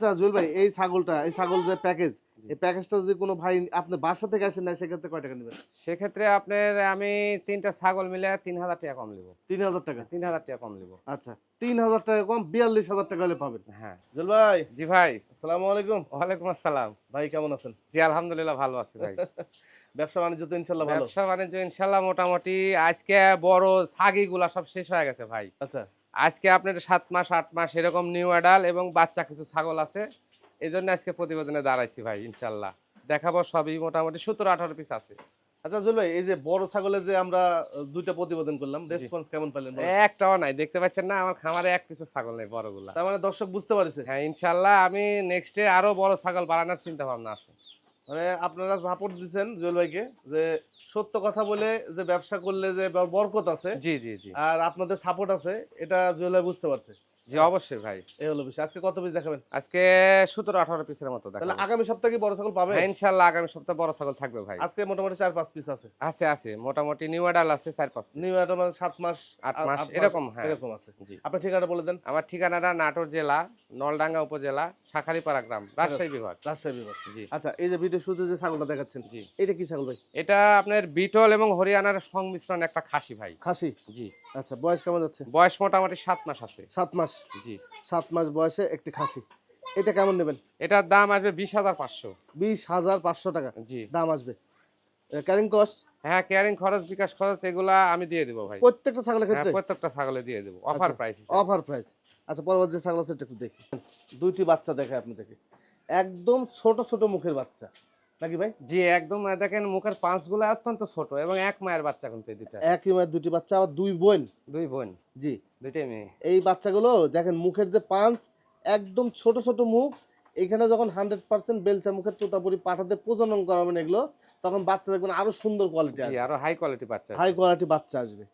আচ্ছা জুয়েল ভাই এই ছাগলটা এই ছাগল যে প্যাকেজ এই প্যাকেজটা যদি কোনো ভাই আপনি বাসা থেকে আসেন না সেক্ষেত্রে কয় টাকা নেবেন? সেক্ষেত্রে আপনার আমি তিনটা ছাগল মিলে তিন হাজার টাকা কম নেব। তিন হাজার টাকা? তিন হাজার টাকা কম নেব। আচ্ছা তিন হাজার টাকা কম বিয়াল্লিশ হাজার টাকা হলে পাবেন। হ্যাঁ। জুয়েল ভাই। জি ভাই। আসসালামু আলাইকুম। ওয়ালাইকুম আসসালাম। ভাই কেমন আছেন? জি আলহামদুলিল্লাহ ভালো আছি ভাই। ব্যবসা বাণিজ্য তো ইনশাল্লাহ ভালো। ব্যবসা বাণিজ্য ইনশাল্লাহ মোটামুটি আজকে বড় ছাগি গুলা সব শেষ হয়ে গেছে ভাই। আচ্ছা। আজকে আপনার সাত মাস আট মাস এরকম নিউ অ্যাডাল এবং বাচ্চা কিছু ছাগল আছে এই জন্য আজকে প্রতিবেদনে দাঁড়াইছি ভাই ইনশাল্লাহ। দেখাবো সবই মোটামুটি সতেরো আঠারো পিস আছে। আচ্ছা জুয়েল ভাই এই যে বড় ছাগলের যে আমরা দুইটা প্রতিবেদন করলাম রেসপন্স কেমন পেলেন একটাও নাই দেখতে পাচ্ছেন না আমার খামারে এক পিছু ছাগল নেই বড়গুলা। তার মানে দর্শক বুঝতে পারছে। হ্যাঁ ইনশাল্লাহ আমি নেক্সটে আরও বড় ছাগল বাড়ানোর চিন্তা ভাবনা আছে। মানে আপনারা সাপোর্ট দিচ্ছেন জুয়েল ভাইকে যে সত্য কথা বলে যে ব্যবসা করলে যে বরকত আছে জি জি জি। আর আপনাদের সাপোর্ট আছে এটা জুয়েল ভাই বুঝতে পারছে। জি অবশ্যই ভাই। এই হলো বিষয়। আজকে কত পিস দেখাবেন? আজকে সতেরো আঠারো পিসের মতো তাহলে আগামী সপ্তাহে কি বড় ছাগল পাবে হ্যাঁ আগামী সপ্তাহে বড় ছাগল থাকবে ভাই। আজকে মোটামুটি চার পাঁচ পিস আছে। আছে আছে। মোটামুটি নিউ অ্যাডাল আছে চার পাঁচ নিউ অ্যাডাল মানে সাত মাস মাস এরকম হ্যাঁ। এরকম আছে। জি। আপনার ঠিকানা বলে দেন। আমার ঠিকানাটা নাটোর জেলা নলডাঙ্গা উপজেলা শাখারিপাড়া গ্রাম রাজশাহী বিভাগ। রাজশাহী বিভাগ। জি। আচ্ছা এই যে ভিডিও শুরুতে যে ছাগলটা দেখাচ্ছেন জি। এটা কি ছাগল ভাই? এটা আপনার বিটল এবং হরিয়ানার সংমিশ্রণ একটা খাসি ভাই। খাসি? জি। আচ্ছা বয়স কেমন যাচ্ছে? বয়স মোটামুটি সাত মাস আছে। সাত মাস। জি। সাত মাস বয়সে একটি খাসি। এটা কেমন নেবেন? এটার দাম আসবে বিশ হাজার পাঁচশো। বিশ হাজার পাঁচশো টাকা। জি। দাম আসবে। ক্যারিং কস্ট হ্যাঁ ক্যারিং খরচ বিকাশ খরচ এগুলা আমি দিয়ে দেবো ভাই। প্রত্যেকটা ছাগলের হ্যাঁ ক্ষেত্রে প্রত্যেকটা ছাগলে দিয়ে দেবো। অফার প্রাইস অফার প্রাইস আচ্ছা পরবর্তী ছাগল আছে একটু দেখি। দুইটি বাচ্চা দেখায় আপনাদেরকে। একদম ছোট ছোট মুখের বাচ্চা। নাকি ভাই? জি একদম দেখেন মুখের পাঁচগুলো অত্যন্ত ছোট এবং এক মায়ের বাচ্চা কিন্তু দুইটা। একই মায়ের দুটি বাচ্চা আবার দুই বোন। দুই বোন। জি। দুইটাই মেয়ে। এই বাচ্চাগুলো দেখেন মুখের যে পাঁচ একদম ছোট ছোট মুখ এখানে যখন হান্ড্রেড পার্সেন্ট বেলচা মুখের তোতাপুরি পাঠাতে প্রজনন করাবেন এগুলো তখন বাচ্চা দেখবেন আরও সুন্দর কোয়ালিটি আসবে। আরও হাই কোয়ালিটি বাচ্চা হাই কোয়ালিটি বাচ্চা আসবে।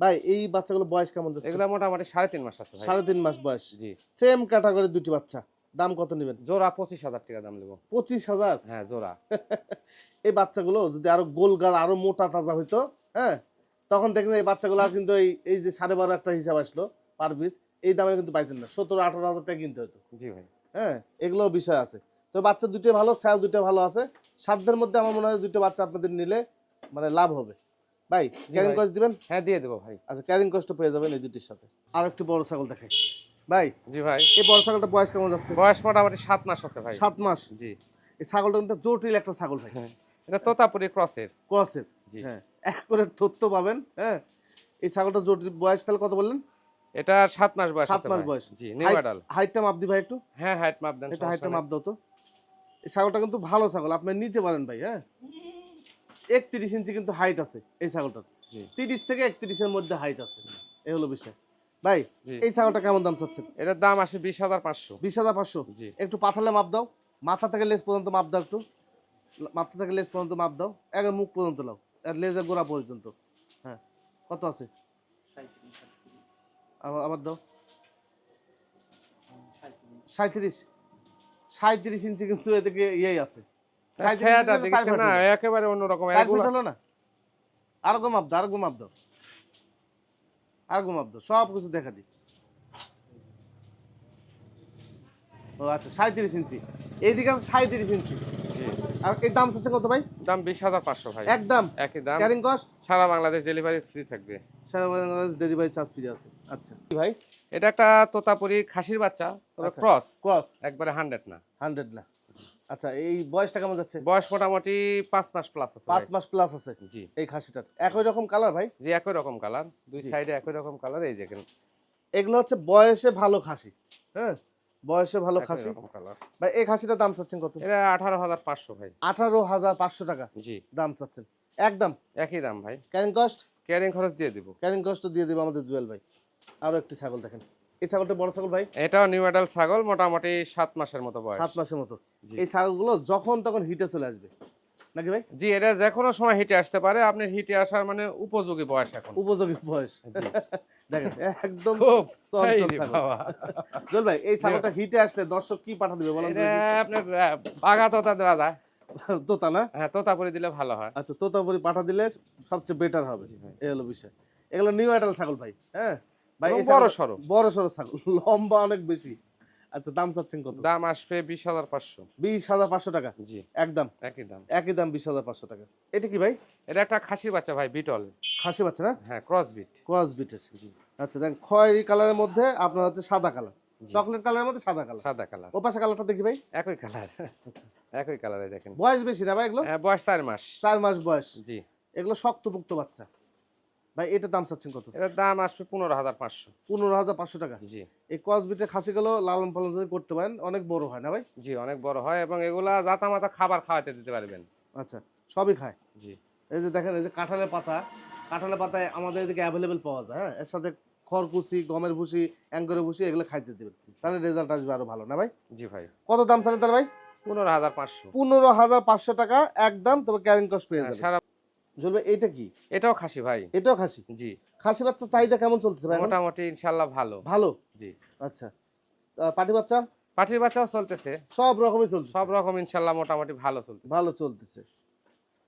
ভাই এই বাচ্চাগুলো বয়স কেমন যাচ্ছে? এগুলা মোটামুটি সাড়ে তিন মাস আছে সাড়ে তিন মাস বয়স। জি। সেম ক্যাটাগরির দুটি বাচ্চা। দাম কত নেবেন? জোড়া পঁচিশ হাজার টাকা দাম নেব। পঁচিশ হাজার? হ্যাঁ জোড়া। এই বাচ্চাগুলো যদি আরও গোলগাল আরও মোটা তাজা হইতো হ্যাঁ তখন দেখেন এই বাচ্চাগুলো আর কিন্তু এই এই যে সাড়ে বারো একটা হিসাব আসলো পার পিস এই দামে কিন্তু পাইতেন না। সতেরো আঠারো হাজার টাকা কিনতে হতো। জি ভাই। হ্যাঁ এগুলো বিষয় আছে। তো বাচ্চা দুটো ভালো স্যার দুটো ভালো আছে। সাধ্যের মধ্যে আমার মনে হয় দুটো বাচ্চা আপনাদের নিলে মানে লাভ হবে। ভাই ক্যারিং কস্ট দিবেন? হ্যাঁ দিয়ে দেবো ভাই। আচ্ছা ক্যারিং কস্ট পেয়ে যাবেন এই দুটির সাথে। আর একটু বড় ছাগল দেখাই। ভাই জি ভাই। এই বড় ছাগলটা বয়স কেমন যাচ্ছে? বয়স মোটামুটি সাত মাস আছে ভাই। সাত মাস? জি। এই ছাগলটা কিন্তু জটিল একটা ছাগল ভাই। হ্যাঁ এটা তোতাপুরি ক্রসের। ক্রসের জি। হ্যাঁ এক করে তথ্য পাবেন হ্যাঁ। এই ছাগলটা জটিল বয়স তাহলে কত বললেন? এটা সাত মাস বয়স সাত মাস বয়স। জি নিউ হাইটটা মাপ দি ভাই একটু। হ্যাঁ হাইট মাপ দেন এটা হাইটটা মাপ দাও তো। এই ছাগলটা কিন্তু ভালো ছাগল আপনি নিতে পারেন ভাই হ্যাঁ। একত্রিশ ইঞ্চি কিন্তু হাইট আছে এই ছাগলটার। জি। তিরিশ থেকে একত্রিশের মধ্যে হাইট আছে। এই হলো বিষয়। ভাই এই ছাগলটা কেমন দাম চাচ্ছেন? এটার দাম আসবে বিশ হাজার পাঁচশো। বিশ হাজার পাঁচশো? একটু পাথালে মাপ দাও। মাথা থেকে লেজ পর্যন্ত মাপ দাও একটু। মাথা থেকে লেজ পর্যন্ত মাপ দাও। একবার মুখ পর্যন্ত লাও আর লেজের গোড়া পর্যন্ত। হ্যাঁ। কত আছে? আবার আবার দাও। সাঁত্রিশ সাঁত্রিশ ইঞ্চি কিন্তু এদিকে ইয়েই আছে। 37 ছেঁড়াটা ইঞ্চি দেখছেন চার না ফুট একেবারে অন্যরকম। আর গো মাপ দাও আর গো মাপ দাও। আর গো সব কিছু দেখা দি ও আচ্ছা সাঁত্রিশ ইঞ্চি। এইদিকে আছে সাঁত্রিশ ইঞ্চি। আর দাম চাচ্ছে কত ভাই? দাম বিশ হাজার পাঁচশো ভাই। একদম একই দাম। ক্যারিং কস্ট সারা বাংলাদেশ ডেলিভারি ফ্রি থাকবে। সারা বাংলাদেশ ডেলিভারি চার্জ ফ্রি আছে। আচ্ছা। ভাই? এটা একটা তোতাপুরি খাসির বাচ্চা তবে আচ্ছা। ক্রস ক্রস একবারে হান্ড্রেড না। হান্ড্রেড না। আচ্ছা এই বয়সটা কেমন যাচ্ছে? বয়স মোটামুটি পাঁচ মাস প্লাস আছে পাঁচ মাস প্লাস আছে? জি। এই খাসিটার একই রকম কালার ভাই? জি একই রকম কালার দুই সাইডে একই রকম কালার এই দেখেন এগুলো হচ্ছে বয়সে ভালো খাসি হ্যাঁ? বয়সে ভালো খাসি। ভাই এই খাসিটার দাম চাচ্ছেন কত? এটা আঠারো হাজার পাঁচশো ভাই। আঠারো হাজার পাঁচশো টাকা জি। দাম চাচ্ছেন। একদম? একই দাম ভাই। ক্যারিং কস্ট ক্যারিং খরচ দিয়ে দিব। ক্যারিং কস্ট দিয়ে দেবো আমাদের জুয়েল ভাই। আরও একটি ছাগল দেখেন। এই ছাগলটা বড় ছাগল ভাই? এটাও নিউ ছাগল মোটামুটি সাত মাসের মতো বয়স। সাত মাসের মতো। এই ছাগলগুলো যখন তখন হিটে চলে আসবে। নাকি ভাই? জি এটা যে কোনো সময় হিটে আসতে পারে। আপনি হিটে আসার মানে উপযোগী বয়স এখন। উপযোগী বয়স। দেখেন একদম চঞ্চল ছাগল। ভাই এই ছাগলটা হিটে আসলে দর্শক কি পাঠা দিবে বলেন আপনার বাঘা তোতা দেওয়া যায়। তোতা না? হ্যাঁ তোতাপুরি দিলে ভালো হয়। আচ্ছা তোতাপুরি পাঠা দিলে সবচেয়ে বেটার হবে। এই হলো বিষয়। এগুলো নিউ অ্যাডাল ছাগল ভাই হ্যাঁ? ভাই এবং বড় ছাগলটা- বড় সড়ো ছাগল লম্বা অনেক বেশি। আচ্ছা দাম চাচ্ছেন কত? দাম আসবে বিশ হাজার পাঁচশো। বিশ হাজার পাঁচশো টাকা? জি। একদম? একই দাম। একই দাম বিশ হাজার পাঁচশো টাকা। এটা কি ভাই? এটা একটা খাসির বাচ্চা ভাই বিটল। খাসি বাচ্চা না? হ্যাঁ ক্রস বিট। ক্রস বিটের আচ্ছা দেখেন খয়েরি কালারের মধ্যে আপনার হচ্ছে সাদা কালার। চকলেট কালারের মধ্যে সাদা কালার। সাদা কালার। ও পাশে কালারটা দেখি ভাই। একই কালার। একই কালারে দেখেন। বয়স বেশি না ভাই এগুলো? হ্যাঁ, বয়স চার মাস। চার মাস বয়স। জি। এগুলো শক্তপুক্ত বাচ্চা। ভাই এটা দাম চাচ্ছেন কত? এটার দাম আসবে পনেরো হাজার পাঁচশো। পনেরো হাজার পাঁচশো টাকা? জি। এই ক্রস বিটের খাসিগুলো লালন পালন যদি করতে পারেন অনেক বড় হয় না ভাই? জি অনেক বড় হয় এবং এগুলা জাতা মাতা খাবার খাওয়াতে দিতে পারবেন। আচ্ছা সবই খায়? জি। এই যে দেখেন এই যে কাঁঠালের পাতা কাঁঠালের পাতায় আমাদের এদিকে অ্যাভেলেবেল পাওয়া যায় হ্যাঁ? এর সাথে খড়কুচি গমের ভুসি অ্যাঙ্করের ভুসি এগুলো খাইতে দেবেন। তাহলে রেজাল্ট আসবে আরও ভালো না ভাই? জি ভাই। কত দাম চালেন তাহলে ভাই? পনেরো হাজার পাঁচশো। পনেরো হাজার পাঁচশো টাকা একদম তবে ক্যারিং কস্ট পেয়ে যাবে সারা এইটা কি? এটাও খাসি ভাই। এটাও খাসি? জি। খাসি বাচ্চা চাহিদা কেমন ভাই মোটামুটি ইনশাল্লাহ ভালো। ভালো? জি। আচ্ছা। পাটি বাচ্চা? পাটির বাচ্চাও চলতেছে। সব রকমই চলছে সব রকম মোটামুটি ভালো চলতেছে। ভালো চলতেছে।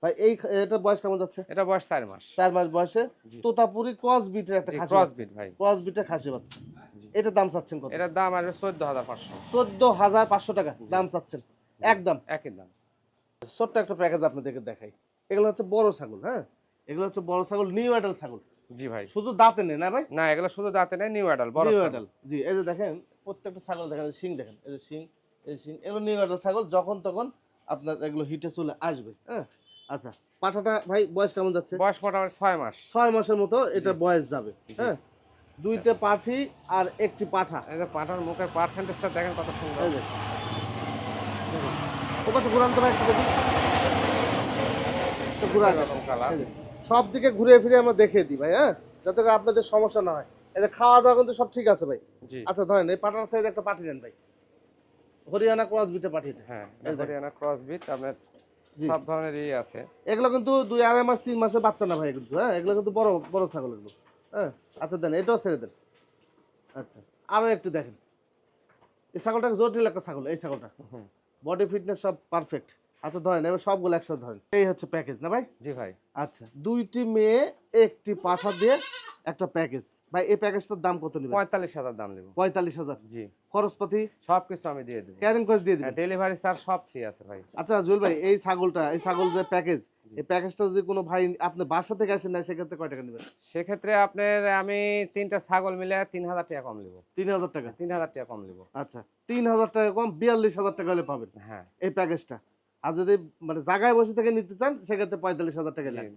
ভাই এই এটা বয়স কেমন যাচ্ছে? এটা বয়স মাস। মাস বয়সে? তোতাপুরি ক্রস বিটের একটা খাসি ক্রস বিট ভাই। ক্রস বিটের খাসি বাচ্চা। এটা দাম চাচ্ছেন কত? এটার দাম আসবে চোদ্দ হাজার পাঁচশো। চোদ্দ হাজার পাঁচশো টাকা। দাম চাচ্ছেন। একদম। একই দাম। ছোট্ট একটা প্যাকেজ আপনাদেরকে দেখাই। এগুলো হচ্ছে বড় ছাগল হ্যাঁ? এগুলো হচ্ছে বড় ছাগল নিউ অ্যাডাল ছাগল। জি ভাই। শুধু দাঁতে নেই না ভাই? না এগুলো শুধু দাঁতে নেই নিউ অ্যাডাল বড় নিউ। অ্যাডাল জি। এই যে দেখেন প্রত্যেকটা ছাগল দেখেন শিং দেখেন এই যে শিং এই শিং এগুলো নিউ অ্যাডাল ছাগল যখন তখন আপনার এগুলো হিটে চলে আসবে হ্যাঁ? আচ্ছা পাঠাটা ভাই বয়স কেমন যাচ্ছে? বয়স মোটামুটি ছয় মাস। ছয় মাসের মতো এটা বয়স যাবে হ্যাঁ? দুইটা পাঠি আর একটি পাঠা। এই যে পাঠার মুখের পার্সেন্টেজটা দেখেন কত সুন্দর। এই যে। দেখুন। ও পাশে ঘুরান তো ভাই একটু দেখি। একটু সব দিকে ঘুরে ফিরে আমরা দেখিয়ে দিই ভাই হ্যাঁ? যাতে করে আপনাদের সমস্যা না হয়। এই খাওয়া দাওয়া কিন্তু সব ঠিক আছে ভাই। আচ্ছা ধরেন এই পাটার সাইজে একটা পাঠি নেন ভাই। হরিয়ানা ক্রস বিটে পাঠি এটা। হ্যাঁ হরিয়ানা ক্রস বিট আপনার সব ধরনেরই আছে। এগুলো কিন্তু দুই আড়াই মাস তিন মাসের বাচ্চা না ভাই কিন্তু হ্যাঁ? এগুলো কিন্তু বড় বড় ছাগল এগুলো হ্যাঁ? আচ্ছা দেন এটাও ছেড়ে দেন। আচ্ছা আরও একটু দেখেন। এই ছাগলটা জটিল একটা ছাগল এই ছাগলটা। বডি ফিটনেস সব পারফেক্ট আচ্ছা ধরেন এবার সবগুলো একসাথে ধরেন। এই হচ্ছে প্যাকেজ না ভাই? জি ভাই। আচ্ছা দুইটি মেয়ে একটি পাঠা দিয়ে একটা প্যাকেজ ভাই এই প্যাকেজটার দাম কত নেবেন? পঁয়তাল্লিশ হাজার দাম নেব। পঁয়তাল্লিশ হাজার। জি। খরচপাতি? সব কিছু আমি দিয়ে দেবো। ক্যারিং কস্ট দিয়ে দিবেন? ডেলিভারি চার্জ সব ফ্রি আছে ভাই। আচ্ছা জুয়েল ভাই এই ছাগলটা এই ছাগল যে প্যাকেজ এই প্যাকেজটা যদি কোনো ভাই আপনি বাসা থেকে আসেন না সেক্ষেত্রে কয় টাকা নেবেন? সেক্ষেত্রে আপনার আমি তিনটা ছাগল মিলে তিন হাজার টাকা কম নেব। তিন হাজার টাকা? তিন হাজার টাকা কম নেব। আচ্ছা তিন হাজার টাকা কম বিয়াল্লিশ হাজার টাকা হলে পাবেন। হ্যাঁ। এই প্যাকেজটা আর যদি মানে জায়গায় বসে থেকে নিতে চান সেক্ষেত্রে পঁয়তাল্লিশ হাজার টাকা লাগে।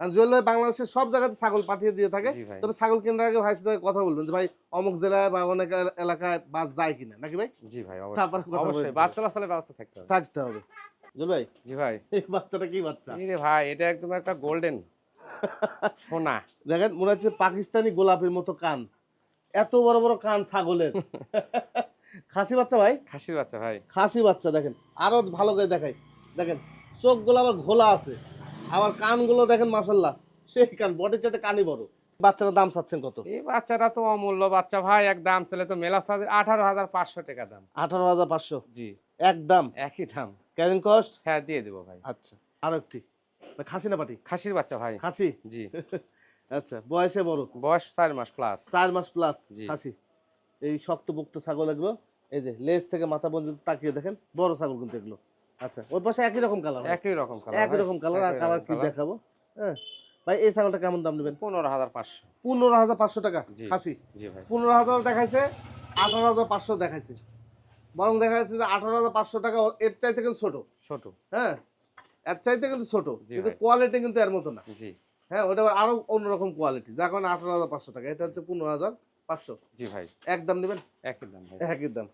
কারণ জুয়েল ভাই বাংলাদেশের সব জায়গাতে ছাগল পাঠিয়ে দিয়ে থাকে। তবে ছাগল কেনার আগে ভাইয়ের সাথে কথা বলবেন যে ভাই অমুক জেলায় বা অনেক এলাকায় বাস যায় কিনা? নাকি ভাই? জি ভাই তারপর অবশ্যই বাস ব্যবস্থা থাকতে হবে। থাকতে হবে। জুয়েল ভাই জি ভাই। এই বাচ্চাটা কি বাচ্চা? এই রে ভাই এটা একদম একটা গোল্ডেন সোনা। দেখেন মনে হচ্ছে পাকিস্তানি গোলাপের মতো কান। এত বড় বড় কান ছাগলের। খাসি বাচ্চা ভাই? খাসির বাচ্চা ভাই। খাসি বাচ্চা দেখেন। আরও ভালো করে দেখাই। দেখেন চোখগুলো আবার ঘোলা আছে। আবার কানগুলো দেখেন মাসাল্লাহ সেই কান বডির চাইতে কানই বড়। বাচ্চাটার দাম চাচ্ছেন কত? এই বাচ্চাটা তো অমূল্য বাচ্চা ভাই এক দাম ছেলে তো মেলা সাজে আঠারো হাজার পাঁচশো টাকা দাম। আঠারো হাজার পাঁচশো? জি। একদম একই দাম। ক্যারিং কস্ট হ্যাঁ দিয়ে দেবো ভাই। আচ্ছা আরও একটি। খাসি না পাটি? খাসির বাচ্চা ভাই। খাসি? জি। আচ্ছা বয়সে বড়? বয়স চার মাস প্লাস চার মাস প্লাস জি। খাসি। এই শক্তপোক্ত ছাগল এগুলো এই যে লেজ থেকে মাথা পর্যন্ত তাকিয়ে দেখেন বড় ছাগল কিন্তু এগুলো। আচ্ছা ওর পাশে একই রকম কালার একই রকম কালার একই রকম কালার আর কালার কি দেখাবো? হ্যাঁ ভাই এই ছাগলটা কেমন দাম নেবেন? পনেরো হাজার পাঁচশো। পনেরো হাজার পাঁচশো টাকা খাসি। জি ভাই। পনেরো হাজার দেখাইছে আঠারো হাজার পাঁচশো দেখাইছে। বরং দেখা যাচ্ছে যে আঠারো হাজার পাঁচশো টাকা এর চাইতে কিন্তু ছোট। ছোট। হ্যাঁ এর চাইতে কিন্তু ছোট কিন্তু কোয়ালিটি কিন্তু এর মতো না। জি। হ্যাঁ ওটা আরও অন্যরকম কোয়ালিটি যার কারণে আঠারো হাজার পাঁচশো টাকা এটা হচ্ছে পনেরো হাজার পাঁচশো। জি ভাই। একদম নেবেন? একই দাম একই দাম।